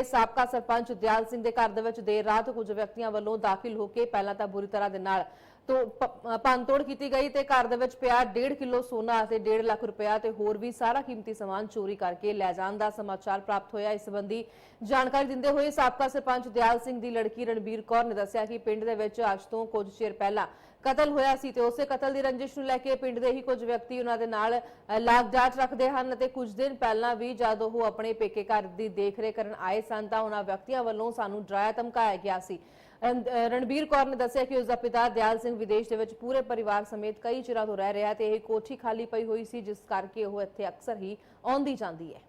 ਗਏ ਸਾਬਕਾ ਸਰਪੰਚ ਦਿਆਲ ਸਿੰਘ ਦੇ ਘਰ ਦੇ ਵਿੱਚ ਦੇਰ ਰਾਤ ਕੁਝ ਵਿਅਕਤੀਆਂ ਵੱਲੋਂ ਦਾਖਲ ਹੋ ਕੇ ਪਹਿਲਾਂ ਤਾਂ ਬੁਰੀ ਤਰ੍ਹਾਂ ਦੇ ਨਾਲ ਤੋਂ ਪੰਤੋੜ ਕੀਤੀ ਗਈ ਤੇ ਘਰ ਦੇ ਵਿੱਚ ਪਿਆ 1.5 ਕਿਲੋ ਸੋਨਾ ਅਤੇ 1.5 ਲੱਖ ਰੁਪਇਆ ਤੇ ਹੋਰ ਵੀ ਸਾਰਾ ਕੀਮਤੀ ਸਮਾਨ ਚੋਰੀ ਕਰਕੇ ਲੈ ਜਾਣ ਦਾ ਸਮਾਚਾਰ ਪ੍ਰਾਪਤ ਹੋਇਆ। ਇਸ ਸੰਬੰਧੀ ਜਾਣਕਾਰੀ ਦਿੰਦੇ ਹੋਏ ਸਾਬਕਾ ਸਰਪੰਚ ਦਿਆਲ ਸਿੰਘ ਦੀ ਲੜਕੀ ਰਣਬੀਰ ਕੌਰ ਨੇ ਦੱਸਿਆ ਕਿ ਪਿੰਡ ਦੇ ਵਿੱਚ ਅੱਜ ਤੋਂ ਕੁਝ ਚਿਰ ਪਹਿਲਾਂ ਕਤਲ ਹੋਇਆ ਸੀ ਤੇ ਉਸੇ ਕਤਲ ਦੀ ਰੰਜਿਸ਼ ਨੂੰ ਲੈ ਕੇ ਪਿੰਡ ਦੇ ਹੀ ਕੁਝ ਵਿਅਕਤੀ ਉਹਨਾਂ ਦੇ ਨਾਲ ਅ, ਲਾਗ ਡਾਟ ਰੱਖਦੇ ਹਨ ਅਤੇ ਕੁਝ ਦਿਨ ਪਹਿਲਾਂ ਵੀ ਜਦ ਉਹ ਆਪਣੇ ਪੇਕੇ ਘਰ ਦੀ ਦੇਖਰੇਖ ਕਰਨ ਆਏ ਸਨ ਤਾਂ ਉਹਨਾਂ ਵਿਅਕਤੀਆਂ ਵੱਲੋਂ ਸਾਨੂੰ ਡਰਾਇਆ ਧਮਕਾਇਆ ਗਿਆ ਸੀ। ਰਣਬੀਰ ਕੌਰ ਨੇ ਦੱਸਿਆ ਕਿ ਉਸ ਦਾ ਪਿਤਾ ਦਿਆਲ ਸਿੰਘ ਵਿਦੇਸ਼ ਦੇ ਵਿੱਚ ਪੂਰੇ ਪਰਿਵਾਰ ਸਮੇਤ ਕਈ ਚਿਰਾਂ ਤੋਂ ਰਹਿ ਰਿਹਾ ਤੇ ਇਹ ਕੋਠੀ ਖਾਲੀ ਪਈ ਹੋਈ ਸੀ ਜਿਸ ਕਰਕੇ ਉਹ ਇੱਥੇ ਅਕਸਰ ਹੀ ਆਉਂਦੀ ਜਾਂਦੀ ਹੈ।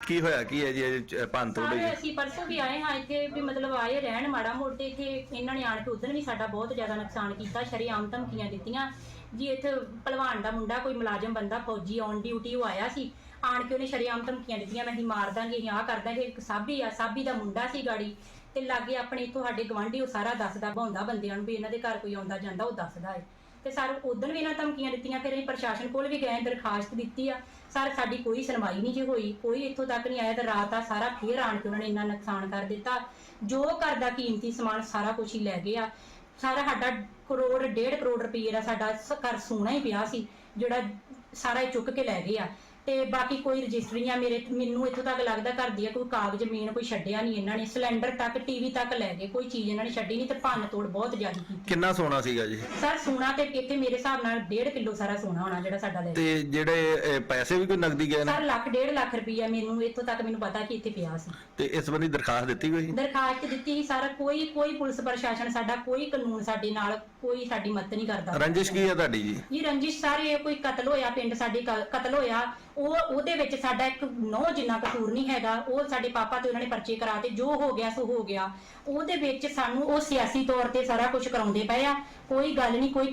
ਕੀ ਹੋਇਆ? ਕੀ ਹੈ ਜੀ ਇਹ ਭੰਨ ਤੋੜ ਸਾਰੇ ਹੋਈ ਅਸੀਂ ਪਰਸੋਂ ਵੀ ਆਏ ਹਾਂ ਇੱਥੇ ਵੀ ਮਤਲਬ ਆਏ ਰਹਿਣ ਮਾੜਾ ਮੋਟੇ ਇੱਥੇ ਇਹਨਾਂ ਨੇ ਆਣ ਕੇ ਉਦੋਂ ਵੀ ਸਾਡਾ ਬਹੁਤ ਜ਼ਿਆਦਾ ਨੁਕਸਾਨ ਕੀਤਾ ਸ਼ਰੇਆਮ ਧਮਕੀਆਂ ਦਿੱਤੀਆਂ। ਜੀ ਇੱਥੇ ਭਲਵਾਨ ਦਾ ਮੁੰਡਾ ਕੋਈ ਮੁਲਾਜ਼ਮ ਬੰਦਾ ਫੌਜੀ ਔਨ ਡਿਊਟੀ ਉਹ ਆਇਆ ਸੀ ਆਣ ਕੇ ਉਹਨੇ ਸ਼ਰੇਆਮ ਧਮਕੀਆਂ ਦਿੱਤੀਆਂ ਮੈਂ ਹੀ ਮਾਰ ਦਾਂਗੇ ਅਸੀਂ ਆਹ ਕਰ ਦਾਂਗੇ ਇੱਕ ਸਾਬੀ ਆ ਸਾਬੀ ਦਾ ਮੁੰਡਾ ਸੀ ਗਾੜੀ। ਤੇ ਲਾਗੇ ਆਪਣੇ ਇੱਥੋਂ ਸਾਡੇ ਗਵਾਂਢੀ ਉਹ ਸਾਰਾ ਦੱਸਦਾ ਭਾਉਂਦਾ ਬੰਦਿਆਂ ਨੂੰ ਵੀ ਇਹਨਾਂ ਦੇ ਘਰ ਕੋਈ ਆਉਂਦਾ ਜਾਂਦਾ, ਉਹ ਦੱਸਦਾ ਹੈ ਤੇ ਸਰ ਉਦੋਂ ਵੀ ਇਹਨਾਂ ਧਮਕੀਆਂ ਦਿੱਤੀਆਂ, ਫਿਰ ਅਸੀਂ ਪ੍ਰਸ਼ਾਸਨ ਕੋਲ ਵੀ ਗਏ, ਦਰਖਾਸਤ ਦਿੱਤੀ ਆ। ਸਰ, ਸਾਡੀ ਕੋਈ ਸੁਣਵਾਈ ਨਹੀਂ ਜੀ ਹੋਈ, ਕੋਈ ਇੱਥੋਂ ਤੱਕ ਨਹੀਂ ਆਇਆ ਤੇ ਰਾਤ ਆ ਸਾਰਾ ਫੇਰ ਆਣ ਕੇ ਉਹਨਾਂ ਨੇ ਇੰਨਾ ਨੁਕਸਾਨ ਕਰ ਦਿੱਤਾ। ਜੋ ਘਰ ਦਾ ਕੀਮਤੀ ਸਮਾਨ, ਸਾਰਾ ਕੁਝ ਹੀ ਲੈ ਗਏ ਆ ਸਾਰਾ ਸਾਡਾ ਕਰੋੜ, ਡੇਢ ਕਰੋੜ ਰੁਪਏ ਦਾ ਸਾਡਾ ਘਰ ਸੋਨਾ ਹੀ ਪਿਆ ਸੀ, ਜਿਹੜਾ ਸਾਰਾ ਹੀ ਚੁੱਕ ਕੇ ਲੈ ਗਏ ਆ। ਤੇ ਬਾਕੀ ਕੋਈ ਰਜਿਸਟਰੀਆਂ ਮੇਰੇ ਮੈਨੂੰ ਇੱਥੋਂ ਤੱਕ ਲੱਗਦਾ ਘਰ ਦੀ ਆ ਕੋਈ ਕਾਗਜ਼ ਜ਼ਮੀਨ ਕੋਈ ਛੱਡਿਆ ਨਹੀਂ ਇਹਨਾਂ ਨੇ। ਸਿਲੰਡਰ ਤੱਕ ਟੀਵੀ ਤੱਕ ਲੈ ਗਏ ਕੋਈ ਚੀਜ਼ ਇਹਨਾਂ ਨੇ ਛੱਡੀ ਨਹੀਂ ਤੇ ਭੰਨ ਤੋੜ ਬਹੁਤ ਜ਼ਿਆਦਾ ਕੀਤੀ। ਕਿੰਨਾ ਸੋਨਾ ਸੀਗਾ ਜੀ? ਸਰ ਸੋਨਾ ਤੇ ਇੱਥੇ ਮੇਰੇ ਹਿਸਾਬ ਨਾਲ 1.5 ਕਿਲੋ ਸਾਰਾ ਸੋਨਾ ਹੋਣਾ ਜਿਹੜਾ ਸਾਡਾ ਲੈ ਗਏ। ਤੇ ਜਿਹੜੇ ਇਹ ਪੈਸੇ ਵੀ ਕੋਈ ਨਕਦੀ ਗਏ ਨੇ? ਸਰ ਲੱਖ ਡੇਢ ਲੱਖ ਰੁਪਈਆ ਮੈਨੂੰ ਇੱਥੋਂ ਤੱਕ ਮੈਨੂੰ ਪਤਾ ਕਿ ਇੱਥੇ ਪਿਆ ਸੀ। ਤੇ ਇਸ ਸੰਬੰਧੀ ਦਰਖਾਸਤ ਦਿੱਤੀ ਹੋਈ ਦਰਖਾਸਤ ਦਿੱਤੀ ਸੀ ਸਾਰਾ ਕੋਈ ਕੋਈ ਪੁਲਿਸ ਪ੍ਰਸ਼ਾਸਨ ਸਾਡਾ ਕੋਈ ਕਾਨੂੰਨ ਸਾਡੇ ਨਾਲ ਕੋਈ ਸਾਡੀ ਮਦਦ ਨਹੀਂ ਕਰਦਾ। ਰੰਜਿਸ਼ ਕੀ ਹੈ ਤੁਹਾਡੀ ਜੀ? ਇਹ ਰੰਜਿਸ਼ ਸਾਰੇ ਕੋਈ ਕਤਲ ਹੋਇਆ ਪਿੰਡ ਸਾਡੇ ਕ- ਕਤਲ ਹੋਇਆ। ਉਹ, ਉਹਦੇ ਵਿੱਚ ਸਾਡਾ ਇੱਕ ਨੌ ਜਿੰਨਾ ਕਸੂਰ ਨਹੀਂ ਹੈਗਾ, ਉਹ ਸਾਡੇ ਪਾਪਾ ਤੇ ਉਹਨਾਂ ਨੇ ਪਰਚੇ ਕਰਾ ਤੇ ਜੋ ਹੋ ਗਿਆ ਸੋ ਹੋ ਗਿਆ। ਉਹਦੇ ਵਿੱਚ ਸਾਨੂੰ ਉਹ ਸਿਆਸੀ ਤੌਰ ਤੇ ਸਾਰਾ ਕੁਝ ਕਰਾਉਂਦੇ ਪਏ ਆ, ਕੋਈ ਗੱਲ ਨਹੀਂ, ਕੋਈ